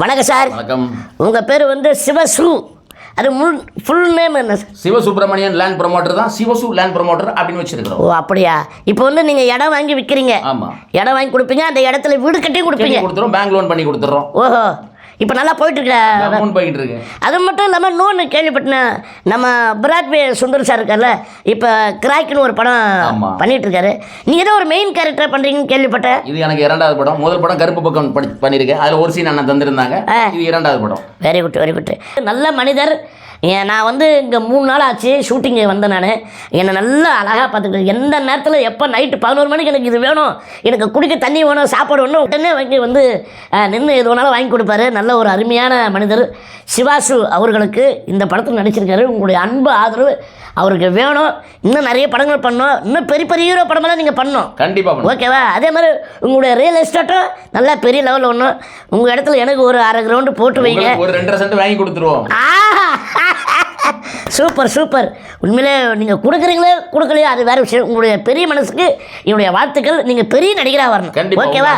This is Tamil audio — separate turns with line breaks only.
வணக்கம் சார்.
வணக்கம்.
உங்கள் பேர் வந்து சிவசு. அது முள் ஃபுல் நேம் என்ன சார்?
சிவசுப்பிரமணியன் லேண்ட் ப்ரொமோட்டர் தான் சிவசு லேண்ட் ப்ரொமோட்டர் அப்படின்னு வச்சிருக்கிறோம்.
ஓ அப்படியா? இப்போ வந்து நீங்கள் இடம் வாங்கி விற்கிறீங்க
ஆமா.
இடம் வாங்கி கொடுப்பீங்க அந்த இடத்துல வீடு கட்டி கொடுப்பீங்க.
கொடுத்துறோம் பேங்க் லோன் பண்ணி கொடுத்துறோம்.
ஓஹோ. இப்போ நல்லா போயிட்டு இருக்க
அமௌண்ட் போயிட்டு இருக்கு
அது மட்டும் இல்லாமல் இன்னொன்று கேள்விப்பட்டேன். நம்ம பிராட்வே சுந்தர் சார் இருக்கார்ல இப்போ கிராய்க்குன்னு ஒரு படம். பண்ணிட்டு இருக்காரு நீங்கள் ஏதோ ஒரு மெயின் கேரக்டர் பண்ணுறீங்கன்னு கேள்விப்பட்டேன்.
இது எனக்கு இரண்டாவது படம். முதல் படம் கருப்பு பக்கம் பண்ணியிருக்கேன் அதில் ஒரு சீன் அண்ணன் தந்திருந்தாங்க. இது இரண்டாவது படம்.
வெரி குட் வெரி குட் நல்ல மனிதர். நான் வந்து இங்கே மூணு நாள் ஆச்சு ஷூட்டிங்கு வந்தேன் நான். என்னை நல்லா அழகாக பார்த்துக்கிட்டு எந்த நேரத்தில் எப்போ நைட்டு பதினோரு மணிக்கு எனக்கு இது வேணும்? எனக்கு குடிக்க தண்ணி வேணும் சாப்பாடு வேணும் உடனே வாங்கி வந்து நின்று எது வேணாலும் வாங்கி கொடுப்பாரு. நல்ல ஒரு அருமையான மனிதர் சிவாசு அவர்களுக்கு இந்த படத்தில் நடிச்சிருக்காரு. உங்களுடைய அன்பு ஆதரவு அவருக்கு வேணும். இன்னும் நிறைய படங்கள் பண்ணணும். இன்னும் பெரிய பெரிய ஹீரோ படமெல்லாம் நீங்கள் பண்ணணும்.
கண்டிப்பா பண்ணுவோம்
ஓகேவா அதே மாதிரி உங்களுடைய ரியல் எஸ்டேட்டும் நல்லா பெரிய லெவலில் ஒன்றும் உங்கள் இடத்துல எனக்கு ஒரு அரை கிரவுண்டு போட்டு வைங்க.
ஒரு ரெண்டரை சென்ட் வாங்கி கொடுத்துருவோம்!
Super super. உண்மையிலே நீங்கள் கொடுக்குறீங்களே கொடுக்கலையோ அது வேற விஷயம். உங்களுடைய பெரிய மனசுக்கு என்னுடைய வாழ்த்துக்கள். நீங்கள் பெரிய நடிகராக வரணும். ஓகேவா